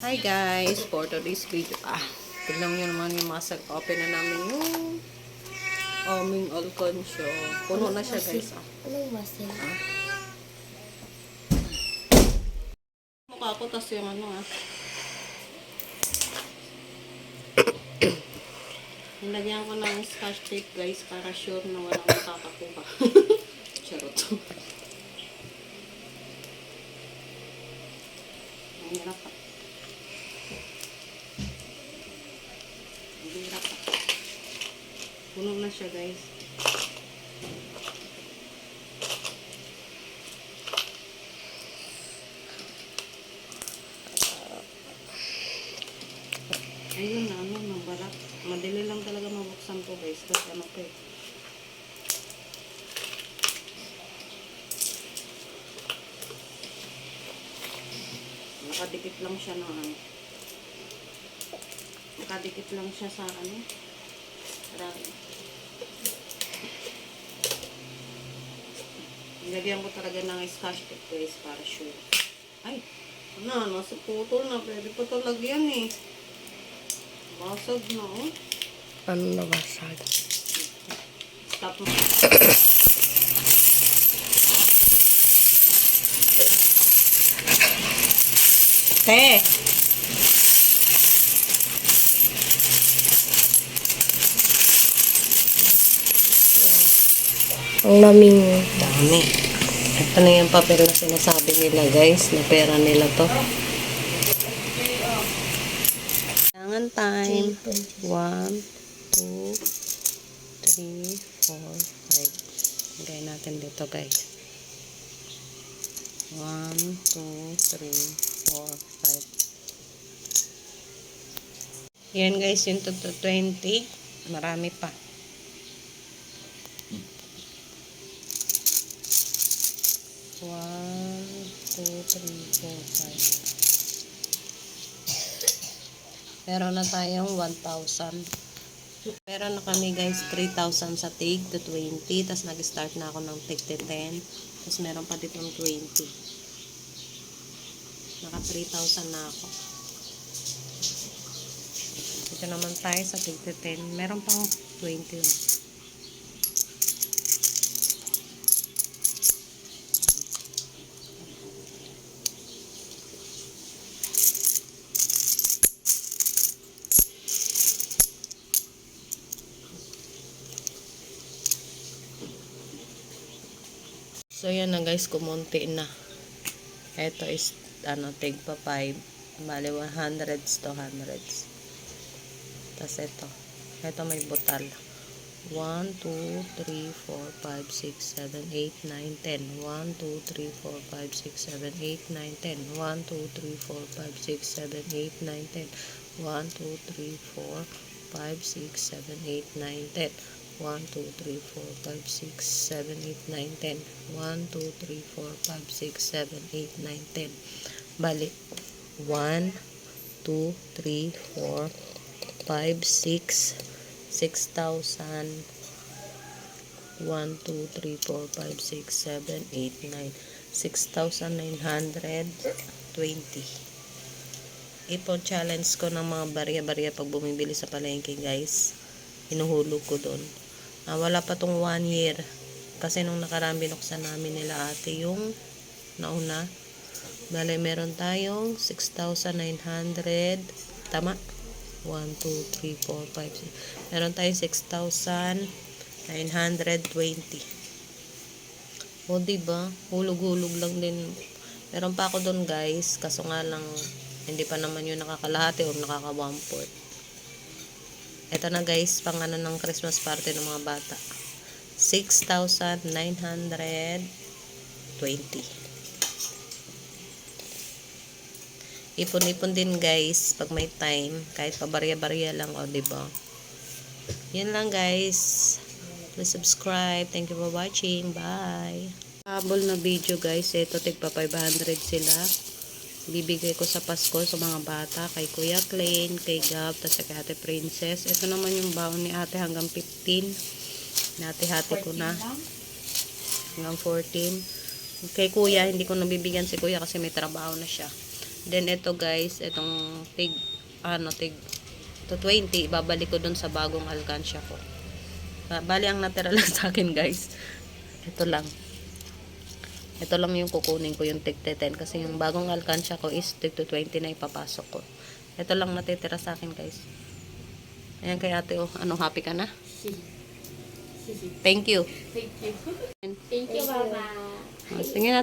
Hi guys, for today's video, ah, tignan nyo naman yung masag open na namin yung aming um, alconsyo. Puno na siya guys, ah. Anong masin? Ah. Mukha ko, tas yung ano ah. Nilagyan ko ng scotch tape guys para sure na walang makakakuha. Charot. Ang hirap ah. Puno na siya, guys. Ayun na, ano, mabarak. Madali lang talaga mabuksan to, guys. Kasi ano pa eh. nakadikit lang siya ng ano. Nakadikit lang siya sa ano. Marami. Nilagyan ko talaga ng scotch tape guys para sure. Ay, na, nasa putol na. Pwede pa talaga yan eh. Basag na oh. Ano basag? Stop mo. Te. Ang laming dami. Ito na yung papel na sinasabi nila guys, na pera nila to. Kailangan time. 1, 2, 3, 4, 5. Hanggang natin dito guys. 1, 2, 3, 4, 5. Yan guys, yung 20. Marami pa. 1, 2, Meron na tayong 1,000. Meron na kami guys 3,000 sa tig to 20. Tapos nag-start na ako ng tig to 10. Tapos meron pa dito ng 20. Naka 3,000 na ako. Dito naman tayo sa tig to 10. Meron pang 20. So, yan na guys, kumunti na. Ito is, ano, tigpa 5. Mali, 100s to 100s. Tapos ito. Ito may butal. 1, 2, 3, 4, 5, 6, 7, 8, 9, 10. 1, 2, 3, 4, 5, 6, 7, 8, 9, 10. 1, 2, 3, 4, 5, 6, 7, 8, 9, 10. 1, 2, 3, 4, 5, 6, 7, 8, 9, 10. 1, 2, 3, 4, 5, 6, 7, 8, 9, 10. 1, 2, 3, 4, 5, 6, 7, 8, 9, 10. Bali, 1, 2, 3, 4, 5, 6, 6,000. 1, 2, 3, 4, 5, 6, 7, 8, 9, 6,920. Ipo-challenge ko ng mga barya-barya pag bumibili sa palengke, guys. Inuhulog ko doon. Ah, wala pa tong 1 year. Kasi nung nakaraan binuksan namin nila ate yung nauna. Bale, meron tayong 6,900. Tama? 1, 2, 3, 4, 5, 6. Meron tayong 6,920. O, diba? Hulog-hulog lang din. Meron pa ako doon, guys. Kaso nga lang, hindi pa naman yung nakakalahati o nakaka one fourth. Ito na, guys, pang ano ng Christmas party ng mga bata. 6,920. Ipon-ipon din, guys, pag may time. Kahit pa barya-barya lang, o, diba? Yun lang, guys. Please subscribe. Thank you for watching. Bye. Habol na video guys. Ito tigpa 500 sila. Bibigay ko sa Pasko sa mga bata. Kay Kuya Klein, kay Gab, tapos kay Ate Princess. Ito naman yung baon ni ate hanggang 15. Nati-hati ko na. Hanggang 14. Kay Kuya, hindi ko nabibigyan si Kuya kasi may trabaho na siya. Then ito guys, itong tig, ano, tig, to 20, babalik ko dun sa bagong alkansya ko. Ba- Bali, ang natira lang sa akin guys, ito lang. Ito lang yung kukunin ko, yung tig 10, kasi yung bagong alkansya ko is tig to 20 na ipapasok ko. Ito lang natitira sa akin guys. Ayan kay ate, oh. Ano, happy ka na? Thank you. Thank you, Mama. Oh, Tingin